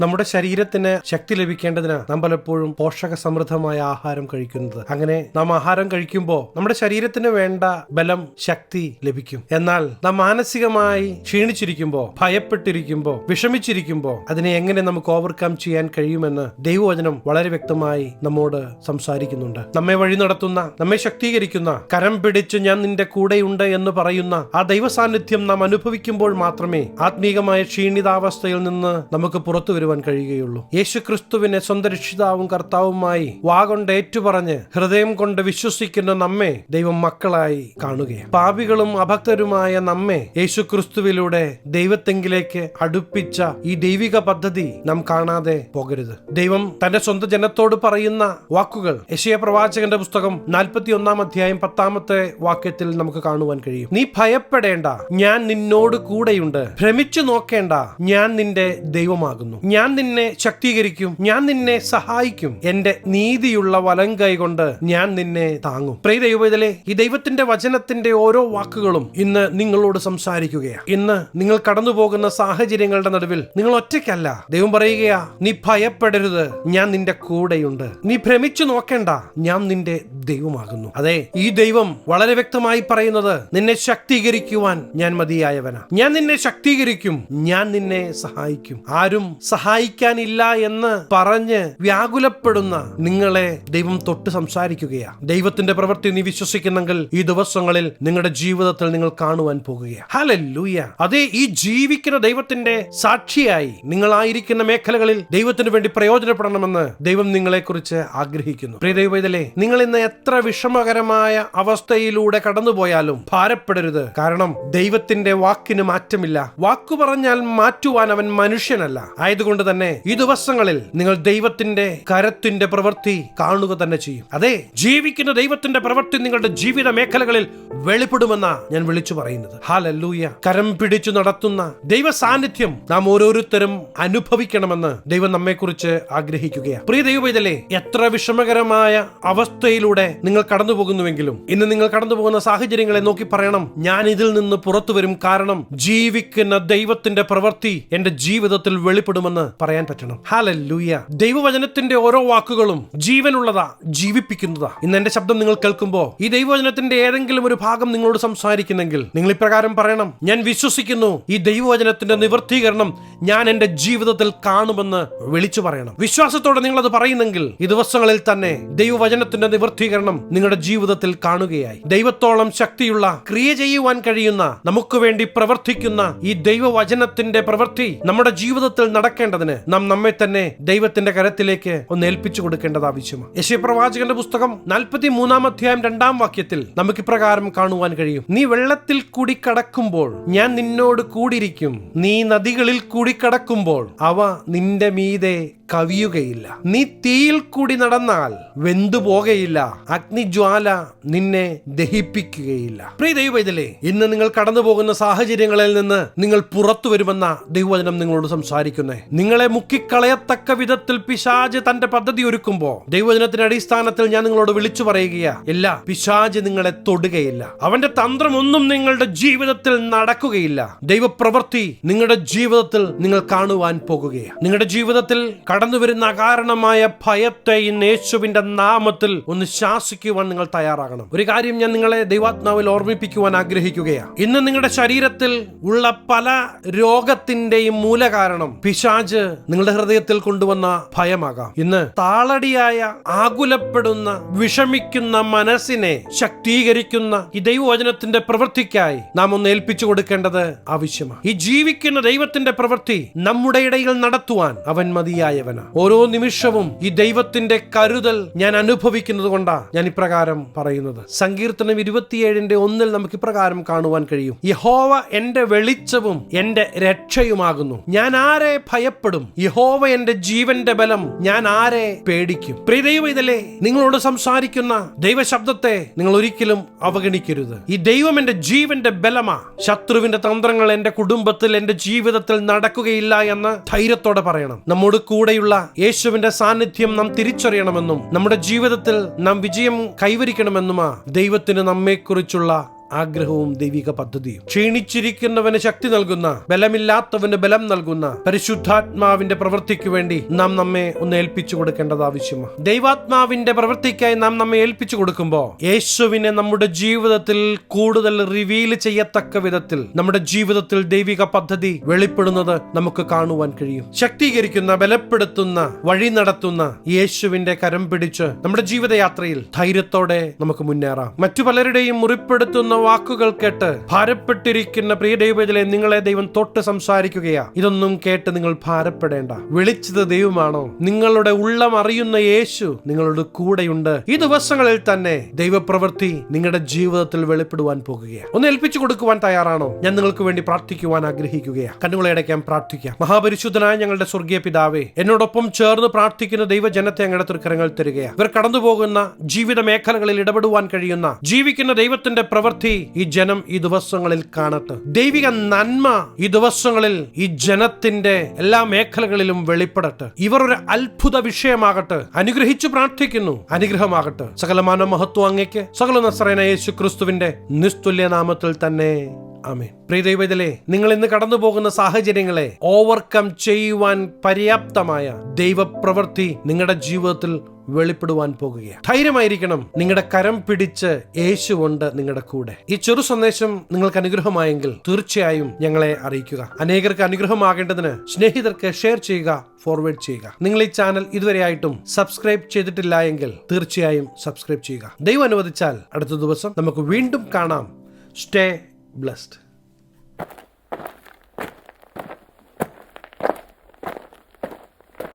നമ്മുടെ ശരീരത്തിന് ശക്തി ലഭിക്കേണ്ടതിന് നാം പലപ്പോഴും പോഷക സമൃദ്ധമായ ആഹാരം കഴിക്കുന്നത്. അങ്ങനെ നാം ആഹാരം കഴിക്കുമ്പോൾ നമ്മുടെ ശരീരത്തിന് വേണ്ട ബലം ശക്തി ലഭിക്കും. എന്നാൽ നാം മാനസികമായി ക്ഷീണിച്ചിരിക്കുമ്പോൾ ഭയപ്പെട്ടിരിക്കുമ്പോൾ വിഷമിച്ചിരിക്കുമ്പോൾ അതിനെ എങ്ങനെ നമുക്ക് ഓവർകം ചെയ്യാൻ കഴിയുമെന്ന് ദൈവവചനം വളരെ വ്യക്തമായി നമ്മോട് സംസാരിക്കുന്നുണ്ട്. നമ്മെ വഴി നടത്തുന്ന നമ്മെ ശക്തീകരിക്കുന്ന കരം പിടിച്ച് ഞാൻ നിന്റെ കൂടെയുണ്ട് എന്ന് പറയുന്ന ആ ദൈവ സാന്നിധ്യം നാം അനുഭവിക്കുമ്പോൾ മാത്രമേ ആത്മീകമായ ക്ഷീണിതാവസ്ഥയിൽ നിന്ന് നമുക്ക് പുറത്തു വരുവാൻ കഴിയുകയുള്ളൂ. യേശു ക്രിസ്തുവിനെ സ്വന്തം രക്ഷിതാവും കർത്താവുമായി വാഗൊണ്ട് ഏറ്റുപറഞ്ഞ് ഹൃദയം കൊണ്ട് വിശ്വസിക്കുന്ന നമ്മെ ദൈവം മക്കളായി കാണുകയാണ്. പാപികളും അഭക്തരുമായ നമ്മെ യേശു ക്രിസ്തുവിലൂടെ ദൈവത്തെങ്കിലേക്ക് അടുപ്പിച്ച ഈ ദൈവിക പദ്ധതി നാം കാണാതെ പോകരുത്. ദൈവം തന്റെ സ്വന്തം ജനത്തോട് പറയുന്ന വാക്കുകൾ യശയ പ്രവാചകന്റെ പുസ്തകം നാൽപ്പത്തി ഒന്നാം അധ്യായം പത്താമത്തെ വാക്യത്തിൽ നമുക്ക് കാണുവാൻ കഴിയും. നീ ഭയപ്പെടേണ്ട ഞാൻ നിന്നോട് കൂടെയുണ്ട്. ഭ്രമിച്ചു നോക്കേണ്ട ഞാൻ നിന്റെ ദൈവമാകുന്നു. ഞാൻ നിന്നെ ശക്തീകരിക്കും ഞാൻ നിന്നെ സഹായിക്കും. എന്റെ നീതിയുള്ള വലം കൈ കൊണ്ട് ഞാൻ നിന്നെ താങ്ങും. പ്രിയ ദൈവത്തിലെ ഈ ദൈവത്തിന്റെ വചനത്തിന്റെ ഓരോ വാക്കുകളും ഇന്ന് നിങ്ങളോട് സംസാരിക്കുകയാണ്. ഇന്ന് നിങ്ങൾ കടന്നു പോകുന്ന സാഹചര്യങ്ങളുടെ നടുവിൽ നിങ്ങൾ ഒറ്റയ്ക്കല്ല. ദൈവം പറയുകയാ നീ ഭയപ്പെടരുത് ഞാൻ നിന്റെ കൂടെയുണ്ട്. നീ ഭ്രമിച്ചു നോക്കേണ്ട ഞാൻ നിന്റെ ദൈവമാകുന്നു. അതെ ഈ ദൈവം വളരെ വ്യക്തമായി പറയുന്നത് നിന്നെ ശക്തീകരിക്കുവാൻ ഞാൻ മതിയായവനാ. ഞാൻ നിന്നെ ശക്തീകരിക്കും ഞാൻ നിന്നെ സഹായിക്കും. ആരും സഹായിക്കാനില്ല എന്ന് പറഞ്ഞ് വ്യാകുലപ്പെടുന്ന നിങ്ങളെ ദൈവം തൊട്ട് സംസാരിക്കുകയാണ് ദൈവത്തിന്റെ പ്രവൃത്തി നീ വിശ്വസിക്കുന്നെങ്കിൽ ഈ ദിവസങ്ങളിൽ നിങ്ങളുടെ ജീവിതത്തിൽ നിങ്ങൾ കാണുവാൻ പോകുകയാണ് ഹലല്ലൂയ. അതേ ഈ ജീവിക്കുന്ന ദൈവത്തിന്റെ സാക്ഷിയായി നിങ്ങളായിരിക്കുന്ന മേഖലകളിൽ ദൈവത്തിന് വേണ്ടി പ്രയോജനപ്പെടണമെന്ന് ദൈവം നിങ്ങളെക്കുറിച്ച് ആഗ്രഹിക്കുന്നു. പ്രിയ ദൈവത്തിലെ നിങ്ങൾ ഇന്ന് എത്ര വിഷമകരമായ അവസ്ഥയിലൂടെ കടന്നുപോയാലും ഭാരപ്പെടരുത്. കാരണം ദൈവത്തിന്റെ വാക്കിന് മാറ്റമില്ല. വാക്കു പറഞ്ഞാൽ മാറ്റുവാൻ അവൻ മനുഷ്യനല്ല. ആയതുകൊണ്ട് തന്നെ ഈ ദിവസങ്ങളിൽ നിങ്ങൾ ദൈവത്തിന്റെ കരത്തിന്റെ പ്രവൃത്തി കാണുക തന്നെ ചെയ്യും. അതെ ജീവിക്കുന്ന ദൈവത്തിന്റെ പ്രവൃത്തി നിങ്ങളുടെ ജീവിത മേഖലകളിൽ വെളിപ്പെടുമെന്ന ഞാൻ വിളിച്ചു പറയുന്നത്. ഹാലല്ലൂയ കരം പിടിച്ചു നടത്തുന്ന ദൈവ സാന്നിധ്യം നാം ഓരോരുത്തരും അനുഭവിക്കണമെന്ന് ദൈവം നമ്മെക്കുറിച്ച് ആഗ്രഹിക്കുകയാണ് പ്രിയ ദൈവവേദലേ എത്ര വിഷമകരമായ അവസ്ഥയിലൂടെ നിങ്ങൾ കടന്നു പോകുന്നുവെങ്കിലും ഇന്ന് നിങ്ങൾ കടന്നു പോകുന്ന സാഹചര്യങ്ങളെ നോക്കി പറയണം ഞാൻ ഇതിൽ നിന്ന് പുറത്തു വരും കാരണം ജീവിക്കുന്ന ദൈവത്തിന്റെ പ്രവൃത്തി എന്റെ ജീവിതത്തിൽ വെളിപ്പെടുമെന്ന് പറയാൻ പറ്റണം. ഹാലല്ലൂയ ദൈവവചനത്തിന്റെ ഓരോ വാക്കുകളും ജീവനുള്ളതാ ജീവിപ്പിക്കുന്നതാ. ഇന്ന് എന്റെ ശബ്ദം നിങ്ങൾ കേൾക്കുമ്പോൾ ഈ ദൈവവചനത്തിന്റെ ഏതെങ്കിലും ഒരു ഭാഗം നിങ്ങളോട് സംസാരിക്കുന്നെങ്കിൽ നിങ്ങൾ ഇപ്രകാരം പറയണം. ഞാൻ വിശ്വസിക്കുന്നു ഈ ദൈവവചനത്തിന്റെ നിവർത്തീകരണം ഞാൻ എന്റെ ജീവിതത്തിൽ കാണുമെന്ന് വിളിച്ചു പറയണം. വിശ്വാസത്തോടെ നിങ്ങൾ അത് പറയുന്നെങ്കിൽ ഈ ദിവസങ്ങളിൽ തന്നെ ദൈവവചനത്തിന്റെ നിവർത്തീകരണം നിങ്ങളുടെ ജീവിതത്തിൽ കാണുകയായി. ദൈവത്തോളം ശക്തിയുള്ള ക്രിയ ചെയ്യുവാൻ കഴിയുന്ന നമുക്ക് വേണ്ടി പ്രവർത്തിക്കുന്ന ഈ ദൈവവചനത്തിന്റെ പ്രവൃത്തി നമ്മുടെ ജീവിതത്തിൽ നടക്കേണ്ടതിന് നാം നമ്മെ തന്നെ ദൈവത്തിന്റെ കരത്തിലേക്ക് ഒന്ന് ഏൽപ്പിച്ചു കൊടുക്കേണ്ടത് ആവശ്യമാണ്. യശയപ്രവാചകന്റെ പുസ്തകം നാൽപ്പത്തി മൂന്നാം അധ്യായം രണ്ടാം വാക്യത്തിൽ നമുക്ക് ഇപ്രകാരം കാണുവാൻ കഴിയും. നീ വെള്ളത്തിൽ കൂടി കടക്കുമ്പോൾ ഞാൻ നിന്നോട് കൂടിയിരിക്കും. നീ നദികളിൽ കൂടി കടക്കുമ്പോൾ അവ നിന്റെ മീതെ കവിയുകയില്ല. നീ തീയിൽ കൂടി നടന്നാൽ വെന്തു പോകയില്ല. അഗ്നിജ്വാല നിന്നെ ദഹിപ്പിക്കുകയില്ല. പ്രിയ ദൈവത്തിലെ ഇന്ന് നിങ്ങൾ കടന്നു പോകുന്ന സാഹചര്യങ്ങളിൽ നിന്ന് നിങ്ങൾ പുറത്തു വരുമെന്ന ദൈവവചനം നിങ്ങളോട് സംസാരിക്കുന്നേ. നിങ്ങളെ മുക്കിക്കളയത്തക്ക വിധത്തിൽ പിശാജ് തന്റെ പദ്ധതി ഒരുക്കുമ്പോ ദൈവവചനത്തിന്റെ അടിസ്ഥാനത്തിൽ ഞാൻ നിങ്ങളോട് വിളിച്ചു പറയുകയാ. ഇല്ല പിശാജ് നിങ്ങളെ തൊടുകയില്ല. അവന്റെ തന്ത്രമൊന്നും നിങ്ങളുടെ ജീവിതത്തിൽ നടക്കുകയില്ല. ദൈവപ്രവൃത്തി നിങ്ങളുടെ ജീവിതത്തിൽ നിങ്ങൾ കാണുവാൻ പോകുകയാണ് നിങ്ങളുടെ ജീവിതത്തിൽ കടന്നു വരുന്ന അകാരണമായ ഭയത്തെ ഇന്ന് യേശുവിന്റെ നാമത്തിൽ ഒന്ന് ശാസിക്കുവാൻ നിങ്ങൾ തയ്യാറാകണം. ഒരു കാര്യം ഞാൻ നിങ്ങളെ ദൈവാത്മാവിൽ ഓർമ്മിപ്പിക്കുവാൻ ആഗ്രഹിക്കുകയാണ് ഇന്ന് നിങ്ങളുടെ ശരീരത്തിൽ ഉള്ള പല രോഗത്തിന്റെയും മൂലകാരണം പിശാജ് നിങ്ങളുടെ ഹൃദയത്തിൽ കൊണ്ടുവന്ന ഭയമാകാം. ഇന്ന് താളടിയായ ആകുലപ്പെടുന്ന വിഷമിക്കുന്ന മനസ്സിനെ ശക്തീകരിക്കുന്ന ഈ ദൈവവചനത്തിന്റെ പ്രവൃത്തിക്കായി നാം ഒന്ന് ഏൽപ്പിച്ചു കൊടുക്കേണ്ടത് ആവശ്യമാണ്. ഈ ജീവിക്കുന്ന ദൈവത്തിന്റെ പ്രവൃത്തി നമ്മുടെ ഇടയിൽ നടത്തുവാൻ അവൻ മതിയായവനാ ഓരോ നിമിഷവും ഈ ദൈവത്തിന്റെ കരുതൽ ഞാൻ അനുഭവിക്കുന്നത് കൊണ്ടാണ് ഞാൻ ഇപ്രകാരം പറയുന്നത്. സങ്കീർത്തനം ഇരുപത്തിയേഴിന്റെ ഒന്നിൽ നമുക്ക് ഇപ്രകാരം കാണുവാൻ കഴിയും. യഹോവ എന്റെ വെളിച്ചവും എന്റെ രക്ഷയുമാകുന്നു. ഞാൻ ആരെ ഭയപ്പെടും? യഹോവ എന്റെ ജീവന്റെ ബലം ഞാൻ ആരെ പേടിക്കും? പ്രിയ ദൈവം ഇതല്ലേ നിങ്ങളോട് സംസാരിക്കുന്ന ദൈവശബ്ദത്തെ നിങ്ങൾ ഒരിക്കലും അവഗണിക്കരുത്. ഈ ദൈവം എന്റെ ജീവന്റെ ബലമാ. ശത്രുവിന്റെ തന്ത്രങ്ങൾ എന്റെ കുടുംബത്തിൽ എന്റെ ജീവിതത്തിൽ നടക്കുകയില്ല എന്ന് ധൈര്യത്തോടെ പറയണം. നമ്മോട് കൂടെയുള്ള യേശുവിന്റെ സാന്നിധ്യം നാം തിരിച്ചറിയണമെന്നും നമ്മുടെ ജീവിതത്തിൽ നാം വിജയം കൈവരിക്കണമെന്നുമാ ദൈവത്തിന് നമ്മെക്കുറിച്ചുള്ള ആഗ്രഹവും ദൈവിക പദ്ധതിയും. ക്ഷീണിച്ചിരിക്കുന്നവന് ശക്തി നൽകുന്ന ബലമില്ലാത്തവന് ബലം നൽകുന്ന പരിശുദ്ധാത്മാവിന്റെ പ്രവൃത്തിക്ക് വേണ്ടി നാം നമ്മെ ഒന്ന് ഏൽപ്പിച്ചു കൊടുക്കേണ്ടത് ആവശ്യമാണ്. ദൈവാത്മാവിന്റെ പ്രവൃത്തിക്കായി നാം നമ്മെ ഏൽപ്പിച്ചു കൊടുക്കുമ്പോൾ യേശുവിനെ നമ്മുടെ ജീവിതത്തിൽ കൂടുതൽ റിവീൽ ചെയ്യത്തക്ക വിധത്തിൽ നമ്മുടെ ജീവിതത്തിൽ ദൈവിക പദ്ധതി വെളിപ്പെടുന്നത് നമുക്ക് കാണുവാൻ കഴിയും. ശക്തീകരിക്കുന്ന ബലപ്പെടുത്തുന്ന വഴി നടത്തുന്ന യേശുവിന്റെ കരം പിടിച്ച് നമ്മുടെ ജീവിതയാത്രയിൽ ധൈര്യത്തോടെ നമുക്ക് മുന്നേറാം. മറ്റു പലരുടെയും മുറിപ്പെടുത്തുന്ന വാക്കുകൾ കേട്ട് ഭാരപ്പെട്ടിരിക്കുന്ന പ്രിയ ദൈവത്തിലെ നിങ്ങളെ ദൈവം തൊട്ട് സംസാരിക്കുകയാ. ഇതൊന്നും കേട്ട് നിങ്ങൾ ഭാരപ്പെടേണ്ട. വിളിച്ചത് ദൈവമാണോ? നിങ്ങളുടെ ഉള്ളം അറിയുന്ന യേശു നിങ്ങളുടെ കൂടെയുണ്ട്. ഈ ദിവസങ്ങളിൽ തന്നെ ദൈവപ്രവൃത്തി നിങ്ങളുടെ ജീവിതത്തിൽ വെളിപ്പെടുവാൻ പോകുകയാണ് ഒന്ന് ഏൽപ്പിച്ചു കൊടുക്കുവാൻ തയ്യാറാണോ? ഞാൻ നിങ്ങൾക്ക് വേണ്ടി പ്രാർത്ഥിക്കുവാൻ ആഗ്രഹിക്കുകയാണ് കണ്ണുകളെ അടയ്ക്കാൻ പ്രാർത്ഥിക്കാം. മഹാപരിശുദ്ധനായ ഞങ്ങളുടെ സ്വർഗീയ പിതാവേ എന്നോടൊപ്പം ചേർന്ന് പ്രാർത്ഥിക്കുന്ന ദൈവജനത്തെ അങ്ങയുടെ തൃക്കരങ്ങൾ തരികയാണ് ഇവർ കടന്നുപോകുന്ന ജീവിത മേഖലകളിൽ ഇടപെടുവാൻ കഴിയുന്ന ജീവിക്കുന്ന ദൈവത്തിന്റെ പ്രവൃത്തി ഈ ജനം ഈ ദിവസങ്ങളിൽ കാണട്ടെ. ദൈവിക നന്മ ഈ ദിവസങ്ങളിൽ ഈ ജനത്തിന്റെ എല്ലാ മേഖലകളിലും വെളിപ്പെടട്ടെ. ഇവർ ഒരു അത്ഭുത വിഷയമാകട്ടെ. അനുഗ്രഹിച്ചു പ്രാർത്ഥിക്കുന്നു. അനുഗ്രഹമാകട്ടെ. സകലമാന മഹത്വം അങ്ങയ്ക്ക് സകല നസ്രേന യേശു ക്രിസ്തുവിന്റെ നിസ്തുല്യ നാമത്തിൽ തന്നെ. ആമേൻ. പ്രിയ ദൈവത്തിലെ നിങ്ങൾ ഇന്ന് കടന്നു പോകുന്ന സാഹചര്യങ്ങളെ ഓവർകം ചെയ്യുവാൻ പര്യാപ്തമായ ദൈവപ്രവൃത്തി നിങ്ങളുടെ ജീവിതത്തിൽ വെളിപ്പെടുവാൻ പോകുകയാണ്. ധൈര്യമായിരിക്കണം. നിങ്ങളുടെ കരം പിടിച്ച് യേശുവുണ്ട് നിങ്ങളുടെ കൂടെ. ഈ ചെറു സന്ദേശം നിങ്ങൾക്ക് അനുഗ്രഹമായെങ്കിൽ തീർച്ചയായും ഞങ്ങളെ അറിയിക്കുക. അനേകർക്ക് അനുഗ്രഹമാകേണ്ടതിന് സ്നേഹിതർക്ക് ഷെയർ ചെയ്യുക ഫോർവേഡ് ചെയ്യുക. നിങ്ങൾ ഈ ചാനൽ ഇതുവരെ ആയിട്ടും സബ്സ്ക്രൈബ് ചെയ്തിട്ടില്ല എങ്കിൽ തീർച്ചയായും സബ്സ്ക്രൈബ് ചെയ്യുക. ദൈവം അനുവദിച്ചാൽ അടുത്ത ദിവസം നമുക്ക് വീണ്ടും കാണാം. Stay blessed.